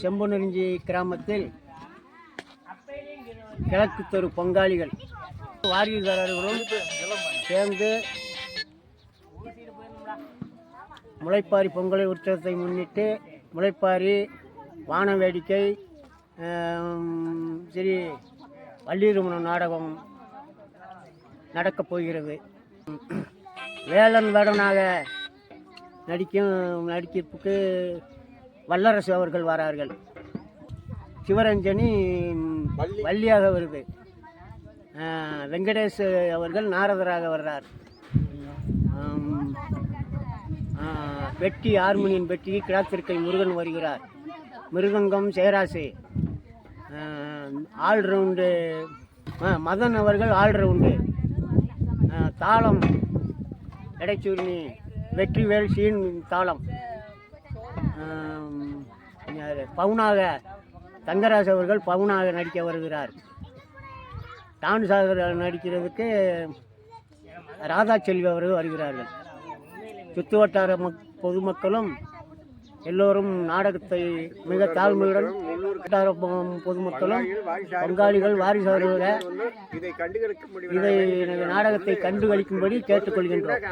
செம்பனறிஞ்சி கிராமத்தில் கிழக்கு தெரு பங்காளிகள் வாரியதாரர்களும் சேர்ந்து முளைப்பாரி பொங்கலை உற்சவத்தை முன்னிட்டு முளைப்பாரி வான வேடிக்கை சரி வள்ளிருமணம் நாடகம் நடக்கப் போகிறது. வேலன் வேடனாக நடிக்கும் நடிக்கிறதுக்கு வல்லரசு அவர்கள் வரார்கள். சிவரஞ்சனி வள்ளியாக வருது. வெங்கடேஷ் அவர்கள் நாரதராக வர்றார். வெட்டி ஹார்மோனியன் வெட்டி கிடாத்திருக்கை முருகன் வருகிறார். மிருதங்கம் சேராசு. ஆல்ரவுண்டு மதன் அவர்கள் ஆல்ரவுண்டு தாளம். எடைச்சூர்ணி வெற்றிவேல் சீன் தாளம்? பவுனாக. தங்கராஜ் அவர்கள் பவுனாக நடிக்க வருகிறார். டான்ஸாக நடிக்கிறதுக்கு ராதா செல்வி அவர்கள் வருகிறார்கள். சுற்று வட்டார மக் பொதுமக்களும் எல்லோரும் நாடகத்தை மிக தாழ்மையுடன் வட்டார பொதுமக்களும் பங்காளிகள் இதை கண்டுகளிக்க முடியும் இதை நாடகத்தை கண்டுகளிக்கும்படி கேட்டுக்கொள்கின்றோம்.